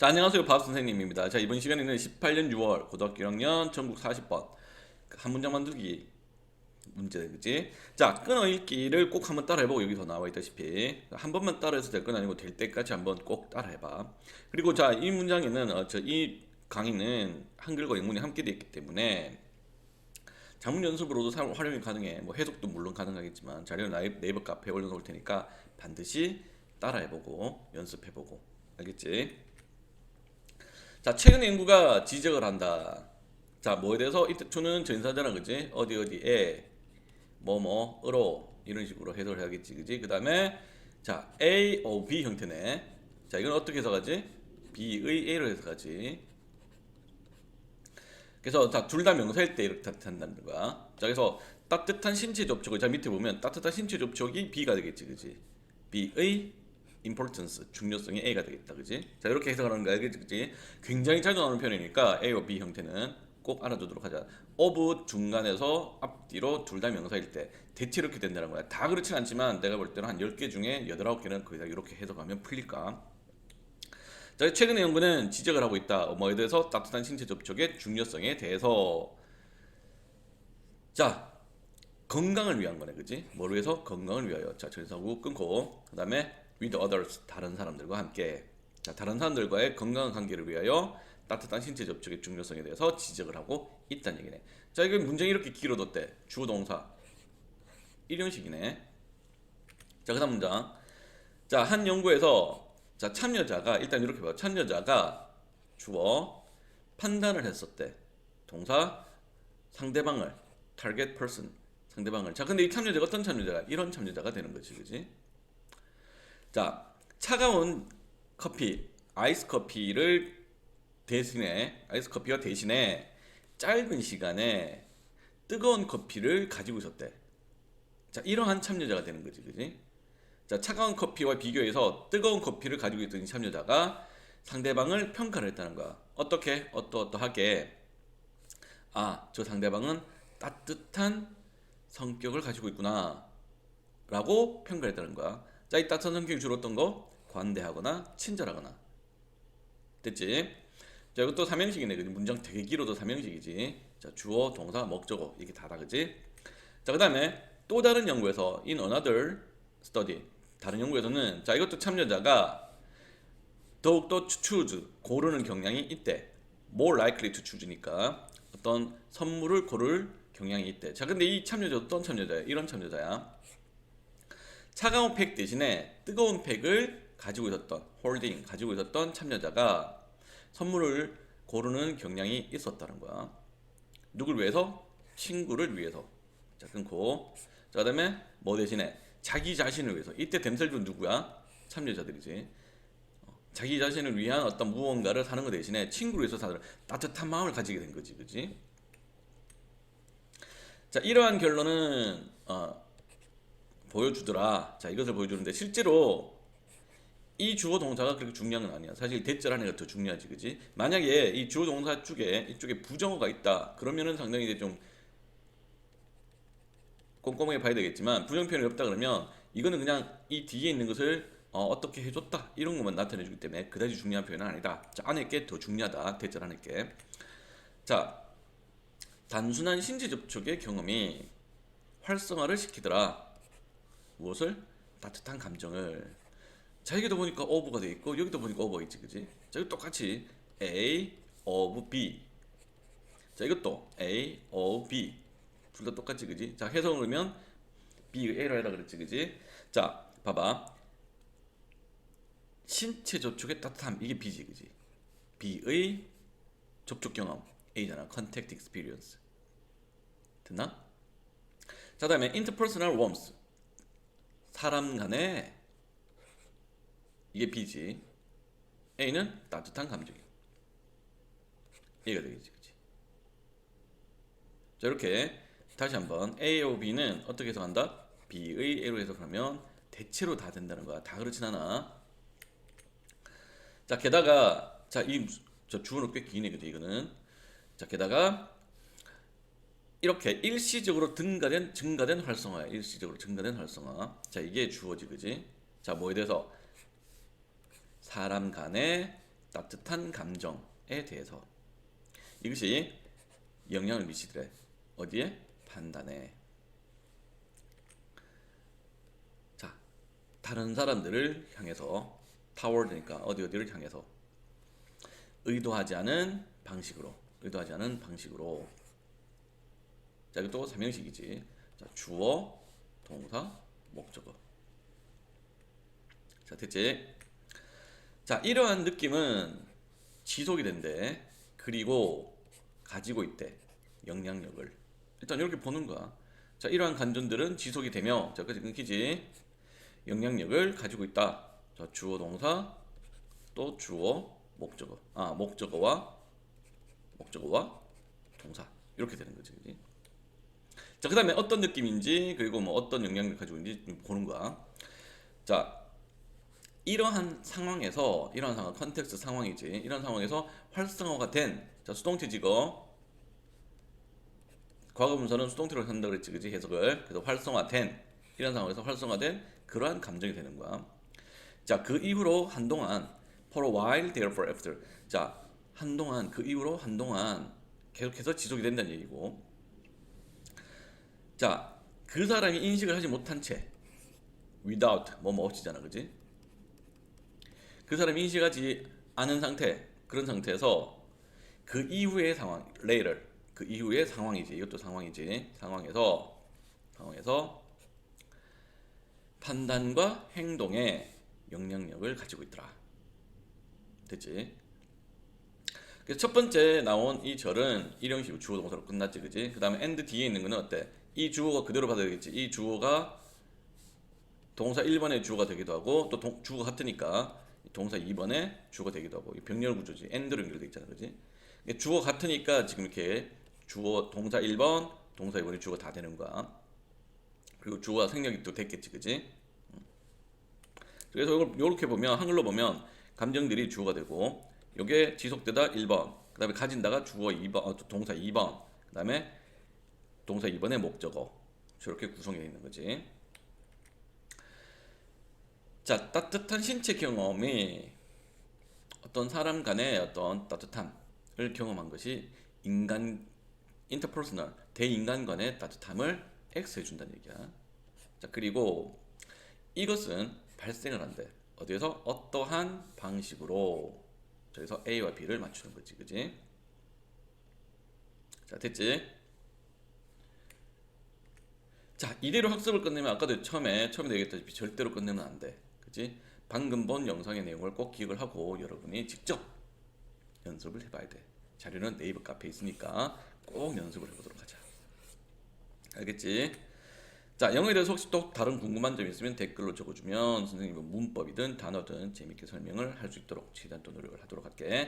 자, 안녕하세요. 밥 선생님입니다. 자, 이번 시간에는 18년 6월 고등학교 1학년 전국 40번 한 문장 만들기 문제 그지? 자, 끊어 읽기를 꼭 한번 따라 해보고 여기서 나와 있다시피 한 번만 따라해서 될 건 아니고 될 때까지 한번 꼭 따라 해봐. 그리고 자, 이 문장에는 어, 저이 강의는 한글과 영문이 함께 되어 있기 때문에 자문 연습으로도 사- 활용이 가능해. 뭐 해석도 물론 가능하겠지만 자료는 네이버 카페에 올려놓을 테니까 반드시 따라해보고 연습해보고 알겠지? 자 최근 연구가 지적을 한다. 자 뭐에 대해서 투는 전사잖아 그지? 어디 어디에 뭐뭐으로 이런 식으로 해석을 해야겠지 그지? 그 다음에 자 A, O, B 형태네. 자 이건 어떻게 해석하지? B의 A로 해석하지. 그래서 둘다 명사일 때 이렇게 한다는 거야. 자 그래서 따뜻한 신체 접촉을 자 밑에 보면 따뜻한 신체 접촉이 B가 되겠지 그지? B의 importance 중요성이 A가 되겠다 그지? 자 이렇게 해석하는 거야 그지? 굉장히 자주 나오는 표현이니까 A와 B 형태는 꼭 알아두도록 하자. of 중간에서 앞뒤로 둘 다 명사일 때 대체 이렇게 된다는 거야. 다 그렇진 않지만 내가 볼 때는 한 10개 중에 8, 9개는 거의 다 이렇게 해석하면 풀릴까? 자, 최근의 연구는 지적을 하고 있다. 뭐에 대해서 따뜻한 신체 접촉의 중요성에 대해서 자 건강을 위한 거네, 그지? 뭘 위해서? 건강을 위하여. 자, 전사구 끊고 그 다음에 with others 다른 사람들과 함께. 자, 다른 사람들과의 건강한 관계를 위하여 따뜻한 신체 접촉의 중요성에 대해서 지적을 하고 있다는 얘기네. 자, 이거 문장이 이렇게 길어졌대. 주어 동사. 1형식이네. 자, 그다음 문장. 자, 한 연구에서 자, 참여자가 일단 이렇게 봐. 참여자가 주어 판단을 했었대. 동사 상대방을 target person 상대방을. 자, 근데 이 참여자가 어떤 참여자가 이런 참여자가 되는 거지. 그지? 자, 차가운 커피, 아이스 커피를 대신에 아이스 커피와 대신에 짧은 시간에 뜨거운 커피를 가지고 있었대. 자, 이러한 참여자가 되는 거지. 그지? 자, 차가운 커피와 비교해서 뜨거운 커피를 가지고 있던 이 참여자가 상대방을 평가를 했다는 거야. 어떻게? 어떠어떠하게? 아, 저 상대방은 따뜻한 성격을 가지고 있구나. 라고 평가를 했다는 거야. 자, 이 따뜻한 성격이 어떤 거? 관대하거나 친절하거나. 됐지? 자, 이것도 삼형식이네. 문장 되게 길어도 삼형식이지. 자, 주어, 동사, 목적어. 이게 다다. 그지? 자, 그 다음에 또 다른 연구에서 in another study 다른 연구에서는 자 이것도 참여자가 더욱더 choose 고르는 경향이 있대. more likely to choose니까 어떤 선물을 고를 경향이 있대. 자 근데 이 참여자 어떤 참여자야? 이런 참여자야. 차가운 팩 대신에 뜨거운 팩을 가지고 있었던 holding 가지고 있었던 참여자가 선물을 고르는 경향이 있었다는 거야. 누굴 위해서? 친구를 위해서. 자 끊고 자 그다음에 뭐 대신에 자기 자신을 위해서 이때 댐셀도 누구야? 참여자들이지. 어, 자기 자신을 위한 어떤 무언가를 사는 것 대신에 친구를 위해서 사는 따뜻한 마음을 가지게 된 거지, 그지? 자 이러한 결론은 어, 보여주더라. 자 이것을 보여주는데 실제로 이 주어 동사가 그렇게 중요한 건 아니야. 사실 대절 하는 게 더 중요하지, 그지? 만약에 이 주어 동사 쪽에 이쪽에 부정어가 있다. 그러면은 상당히 이제 좀 꼼꼼하게 봐야 되겠지만 부정 표현이 없다 그러면 이거는 그냥 이 뒤에 있는 것을 어, 떻게 해줬다 이런 것만 나타내주기 때문에 그다지 중요한 표현은 아니다. 자 안에 게 더 중요하다. 대절 안에 게. 자 단순한 신체 접촉의 경험이 활성화를 시키더라. 무엇을? 따뜻한 감정을. 자 여기도 보니까 어부가 돼 있고 여기도 보니까 어부가 있지, 그지? 자 이거 똑같이 A of B. 자 이것도 A of B. 둘 다 똑같지 그지? 자 해석을 하면 B의 A로 해라 그랬지 그지? 자 봐봐 신체 접촉의 따뜻함 이게 B지 그지? B의 접촉 경험 A잖아 contact experience 됐나? 자 다음에 interpersonal warmth 사람 간의 이게 B지 A는 따뜻한 감정이 A가 되겠지 그지? 자 이렇게 다시 한번 A, O, B는 어떻게 해석한다? B의 A로 해석하면 대체로 다 된다는 거야. 다 그렇진 않아. 자 게다가 자 이 저 주어는 꽤 기네 근데 이거는 자 게다가 이렇게 일시적으로 증가된 증가된 활성화야. 일시적으로 증가된 활성화. 자 이게 주어지 그지? 자 뭐에 대해서 사람 간의 따뜻한 감정에 대해서 이것이 영향을 미치더래. 어디에? 판단에. 자, 다른 사람들을 향해서 toward니까 어디 어디를 향해서 의도하지 않은 방식으로 의도하지 않은 방식으로 자 이것도 삼형식이지. 자 주어 동사 목적어. 자 됐지 자 이러한 느낌은 지속이 된대. 그리고 가지고 있대. 영향력을. 일단 이렇게 보는 거야. 자 이러한 간전들은 지속이 되며 자 끝이 끊기지. 영향력을 가지고 있다. 자 주어 동사 또 주어 목적어. 아 목적어와 목적어와 동사. 이렇게 되는 거지 그지 자 그 다음에 어떤 느낌인지 그리고 뭐 어떤 영향력을 가지고 있는지 좀 보는 거야. 자 이러한 상황에서 이러한 상황 컨텍스트 상황이지. 이런 상황에서 활성화가 된 자 수동태 직어 과거 분사는 수동태로 한다 그랬지 그지? 해석을. 그래서 활성화된 이런 상황에서 활성화된 그러한 감정이 되는 거야. 자 그 이후로 한동안 for a while therefore after. 자 한동안 그 이후로 한동안 계속해서 지속이 된다는 얘기고 자 그 사람이 인식을 하지 못한 채 without 뭐뭐 없이잖아 그지? 그 사람이 인식하지 않은 상태 그런 상태에서 그 이후의 상황 later 그 이후의 상황이지. 이것도 상황이지. 상황에서 상황에서 판단과 행동에 영향력을 가지고 있더라. 됐지? 그래서 첫 번째 나온 이 절은 일형식 주어 동사로 끝났지 그지? 그 다음에 and 뒤에 있는 거는 어때 이 주어가 그대로 받아야겠지. 이 주어가 동사 1번의 주어가 되기도 하고 또 동, 주어 같으니까 동사 2번에 주어가 되기도 하고 이 병렬 구조지. and로 연결돼 있잖아. 그지? 주어 같으니까 지금 이렇게 주어 동사 1번 동사 2번이 주어가 다 되는 거야. 그리고 주어가 생략이 또 됐겠지. 그지? 그래서 이걸 이렇게 보면 한글로 보면 감정들이 주어가 되고 요게 지속되다 1번. 그 다음에 가진다가 주어 2번 어, 동사 2번. 그 다음에 동사 2번의 목적어. 저렇게 구성되어 있는 거지. 자 따뜻한 신체 경험이 어떤 사람 간의 어떤 따뜻함을 경험한 것이 인간 인터퍼스널 대인간 간의 따뜻함을 X해 준다는 얘기야. 자 그리고 이것은 발생을 한대. 어디에서? 어떠한 방식으로? 저기서 A와 B를 맞추는 거지 그지? 자 됐지 자 이대로 학습을 끝내면 아까도 처음에 처음에 얘기했다시피 절대로 끝내면 안 돼 그지 방금 본 영상의 내용을 꼭 기억을 하고 여러분이 직접 연습을 해봐야 돼 자료는 네이버 카페에 있으니까 꼭 연습을 해보도록 하자 알겠지? 자, 영어에 대해서 혹시 또 다른 궁금한 점 있으면 댓글로 적어주면 선생님은 문법이든 단어든 재밌게 설명을 할 수 있도록 최대한 또 노력을 하도록 할게.